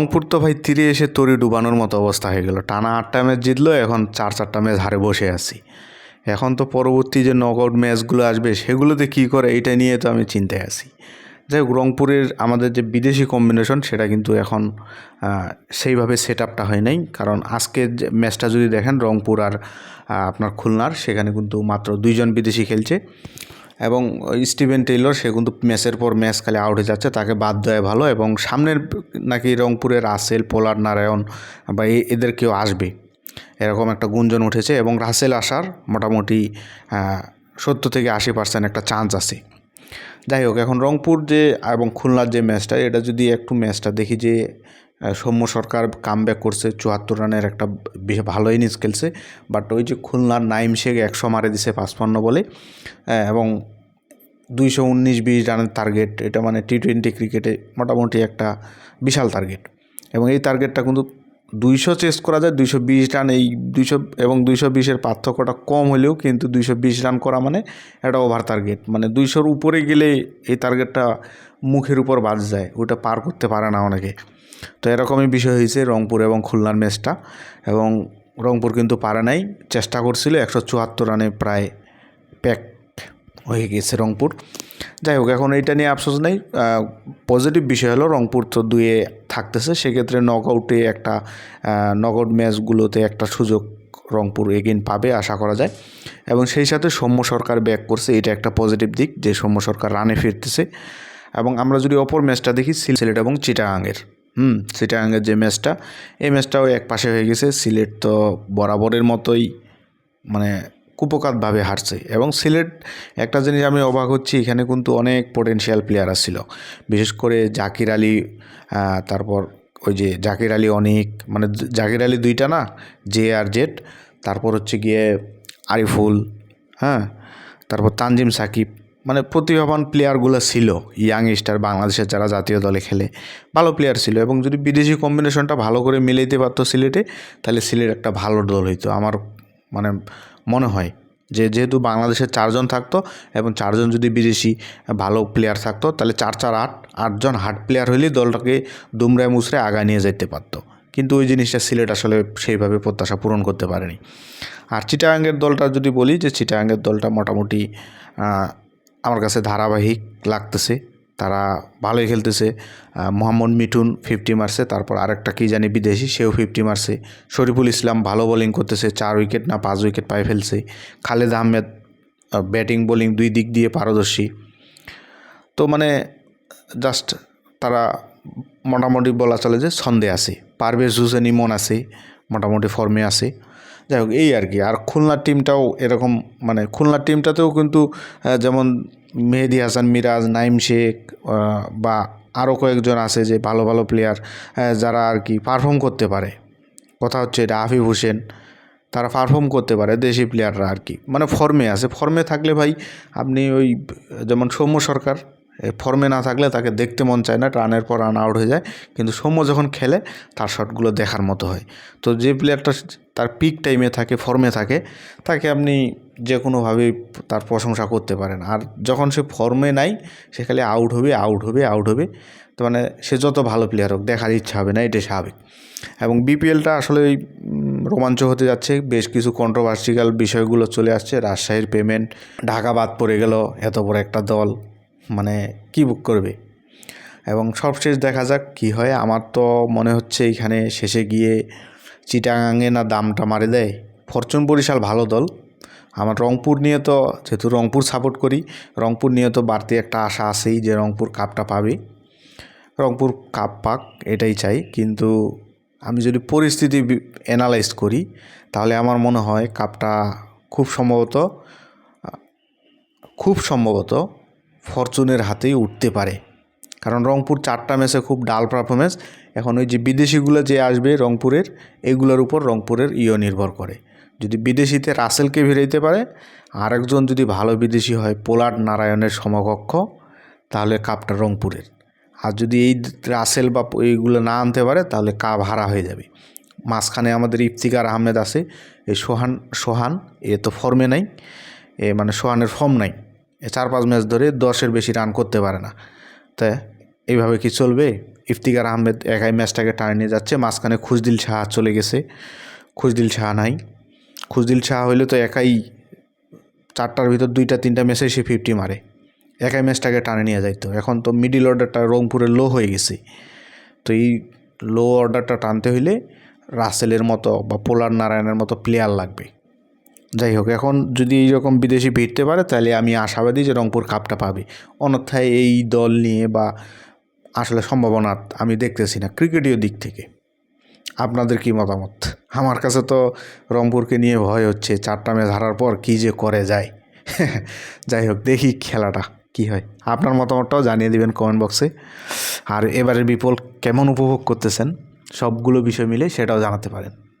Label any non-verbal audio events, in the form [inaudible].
রংপুর তো ভাই তীরে এসে তরি ডুবানোর মতো অবস্থা হয়ে গেল। টানা আটটা ম্যাচ জিতলো, এখন চার চারটা ম্যাচ হারে বসে আছি। এখন তো পরবর্তী যে নক আউট ম্যাচগুলো আসবে, সেগুলোতে কী করে এটা নিয়ে তো আমি চিন্তায় আছি। যাই হোক, রংপুরের আমাদের যে বিদেশি কম্বিনেশন সেটা কিন্তু এখন সেইভাবে সেট আপটা হয় নাই। কারণ আজকের যে ম্যাচটা যদি দেখেন, রংপুর আর আপনার খুলনার, সেখানে কিন্তু মাত্র দুইজন বিদেশি খেলছে। এবং স্টিভেন টেইলর, সে কিন্তু ম্যাচের পর ম্যাচ খালি আউট হয়ে যাচ্ছে, তাকে বাদ দেওয়া ভালো এবং সামনের নাকি রংপুরের রাসেল, পোলার নারায়ণ বা এদের কেউ আসবে। এরকম একটা গুঞ্জন উঠেছে এবং রাসেল আসার মোটামুটি সত্তর থেকে আশি পার্সেন্ট একটা চান্স আছে। যাই হোক, এখন রংপুর যে এবং খুলনার যে ম্যাচটা এটা যদি একটু ম্যাচটা দেখি যে সৌম্য সরকার কাম করছে, চুয়াত্তর রানের একটা ভালো ইনিংস খেলছে বাট ওই যে খুলনার নাইম শেখ একশো মারে দিছে পাঁচপান্ন বলে এবং দুইশো উনিশ বিশ রানের টার্গেট এটা মানে টি টোয়েন্টি ক্রিকেটে মোটামুটি একটা বিশাল টার্গেট এবং এই টার্গেটটা কিন্তু দুইশো চেস করা যায়, দুইশো বিশ রান, এই দুইশো এবং দুইশো বিশের পার্থক্যটা কম হলেও কিন্তু দুইশো বিশ রান করা মানে একটা ওভার টার্গেট মানে দুইশোর উপরে গেলে এই টার্গেটটা মুখের উপর বাজ যায়, ওটা পার করতে পারে না অনেকে। তো এরকমই বিষয় হয়েছে রংপুর এবং খুলনার ম্যাচটা এবং রংপুর কিন্তু পারে নাই, চেষ্টা করছিল একশো চুয়াত্তর রানে প্রায় প্যাক হয়ে গেছে রংপুর। যাই হোক, এখন এইটা নিয়ে আফসোস নেই। পজিটিভ বিষয় হলো রংপুর তো দুয়ে থাকতেছে, সেক্ষেত্রে নক আউটে একটা নক আউট ম্যাচগুলোতে একটা সুযোগ রংপুর এগেন পাবে আশা করা যায়। এবং সেই সাথে সৌম্য সরকার ব্যাক করছে, এটা একটা পজিটিভ দিক যে সৌম্য সরকার রানে ফিরতেছে। এবং আমরা যদি অপর ম্যাচটা দেখি, সিলেট এবং চিটাগাংয়ের, হুম, চিটাগাংয়ের যে ম্যাচটা এই ম্যাচটাও এক পাশে হয়ে গেছে। সিলেট তো বরাবরের মতোই মানে কুপকাতভাবে হারছে এবং সিলেট একটা জিনিস আমি অবাক হচ্ছি, এখানে কিন্তু অনেক পোটেনশিয়াল প্লেয়ার আসছিল। বিশেষ করে জাকির আলী তারপর ওই যে জাকির আলী অনেক মানে জাকির আলী দুইটা না জে আর জেড তারপর হচ্ছে গিয়ে আরিফুল হ্যাঁ তারপর তানজিম সাকিব মানে প্রতিভাবান প্লেয়ারগুলো ছিল ইয়াং স্টার বাংলাদেশের যারা জাতীয় দলে খেলে, ভালো প্লেয়ার ছিল এবং যদি বিদেশি কম্বিনেশনটা ভালো করে মিলাইতে পারতো সিলেটে, তাহলে সিলেট একটা ভালো দল হইতো। আমার মানে মনে হয় যে যেহেতু বাংলাদেশের চারজন থাকতো এবং চারজন যদি বিদেশি ভালো প্লেয়ার থাকতো, তাহলে চার চার আট, আটজন হার্ড প্লেয়ার হলেই দলটাকে দুমড়ায় মুচড়ে আগায় নিয়ে যেতে পারতো। কিন্তু ওই জিনিসটা সিলেট আসলে সেইভাবে প্রত্যাশা পূরণ করতে পারেনি। আর চিটাগাঙ্গের দলটা যদি বলি, যে চিটাগাঙ্গের দলটা মোটামুটি আমার কাছে ধারাবাহিক লাগতেছে। তারা ভালোই খেলতেছে। মোহাম্মদ মিঠুন ফিফটি মারছে, তারপর আরেকটা কি জানি বিদেশি, সেও ফিফটি মারছে। শরীফুল ইসলাম ভালো বোলিং করতেছে, চার উইকেট না পাঁচ উইকেট পায়ে ফেলছে। খালেদ আহমেদ ব্যাটিং বোলিং দুই দিক দিয়ে পারদর্শী। তো মানে জাস্ট তারা মোটামুটি বলা চলে যে ছন্দে আছে। পারভেজ হুসেন ইমন আছে, মোটামুটি ফর্মে আছে। যাই হোক, এই আর কি। আর খুলনার টিমটাও এরকম মানে খুলনার টিমটাতেও কিন্তু যেমন মেহেদি হাসান, মিরাজ, নাইম শেখ বা আরও কয়েকজন আছে যে ভালো ভালো প্লেয়ার যারা আর কি পারফর্ম করতে পারে। কথা হচ্ছে এটা আফিফ হোসেন। তারা পারফর্ম করতে পারে, দেশি প্লেয়াররা আর কি। মানে ফর্মে আছে। ফর্মে থাকলে ভাই, আপনি ওই, যেমন সৌম্য সরকার ফর্মে না থাকলে তাকে দেখতে মন চায় না রানের পর রান আউট হয়ে যায়। কিন্তু সৌম্য যখন খেলে, তার শটগুলো দেখার মতো হয়। তো যে প্লেয়ারটা তার পিক টাইমে থাকে ফর্মে থাকে, তাকে আপনি যে কোনোভাবেই তার প্রশংসা করতে পারেন। আর যখন সে ফর্মে নাই, সে খালি আউট হবে আউট হবে আউট হবে। তো মানে সে যত ভালো প্লেয়ার হোক, দেখার ইচ্ছা হবে না, এটাই স্বাভাবিক। এবং বিপিএলটা আসলে রোমাঞ্চ হতে যাচ্ছে। বেশ কিছু কন্ট্রোভার্সিক্যাল বিষয়গুলো চলে আসছে। রাজশাহীর পেমেন্ট ঢাকা বাদ পড়ে গেল, এত বড় একটা দল। মানে কি বুক করবে? এবং সবশেষ দেখা যাক কি হয়। আমার তো মনে হচ্ছে এখানে শেষে গিয়ে চিটাগাঙে না দামটা মারে দেয়। ফরচুন বরিশাল ভালো দল। আমার রংপুর নিয়ে তো, যেহেতু রংপুর সাপোর্ট করি, রংপুর নিয়ে তো বাড়তি একটা আশা আছেই যে রংপুর কাপটা পাবে। রংপুর কাপ পাক, এটাই চাই। কিন্তু আমি যদি পরিস্থিতি অ্যানালাইজ করি, তাহলে আমার মনে হয় কাপটা খুব সম্ভবত খুব সম্ভবত ফরচুনের হাতেই উঠতে পারে। কারণ রংপুর চারটা ম্যাচে খুব ডাল পারফরমেন্স এখন ওই যে বিদেশিগুলো যে আসবে রংপুরের, এগুলোর উপর রংপুরের ইও নির্ভর করে। যদি বিদেশিতে রাসেলকে ভিড়াইতে পারে, আরেকজন যদি ভালো বিদেশি হয়, পোলার্ড নারায়ণের সমকক্ষ, তাহলে কাপটা রংপুরের। আর যদি এই রাসেল বা এইগুলো না আনতে পারে, তাহলে কাপ হারা হয়ে যাবে। মাঝখানে আমাদের ইফতিকার আহমেদ আছে, এই সোহান সোহান, এ তো ফর্মে নাই। এ মানে সোহানের ফর্ম নাই। চার পাঁচ ম্যাচ ধরে দশের বেশি রান করতে পারে না। তা এইভাবে কি চলবে? ইফতিকার আহমেদ একাই ম্যাচটাকে টানে নিয়ে যাচ্ছে, মাঝখানে খুশদিল শাহ চলে গেছে। খুশদিল শাহ নাই। খুশদিল শাহ হইলে তো একাই চারটার ভিতর দুইটা, তিনটা ম্যাচে সে ফিফটি মারে। একাই ম্যাচটাকে টানে নিয়ে যাইতো। এখন তো মিডিল অর্ডারটা রংপুরে লো হয়ে গেছে। তো এই লো অর্ডারটা টানতে হইলে রাসেলের মতো বা পোলার নারায়ণের মতো প্লেয়ার লাগবে। যাই হোক, এখন যদি এইরকম বিদেশি ভিড়তে পারে, তাহলে আমি আশাবাদী যে রংপুর কাপটা পাবে। অন্যথায় এই দল নিয়ে বা আসলে সম্ভাবনা আমি দেখতেছি না ক্রিকেটীয় দিক থেকে। আপনাদের কি মতামত? আমার কাছে তো রংপুরকে নিয়ে ভয় হচ্ছে, চারটা ম্যাচ হারার পর কী যে করে যায়। [laughs] যাই হোক, দেখি খেলাটা কি হয়। আপনার মতামতটাও জানিয়ে দিবেন কমেন্ট বক্সে আর এবারের বিপল কেমন উপভোগ করতেছেন, সবগুলো বিষয় মিলে সেটাও জানাতে পারেন।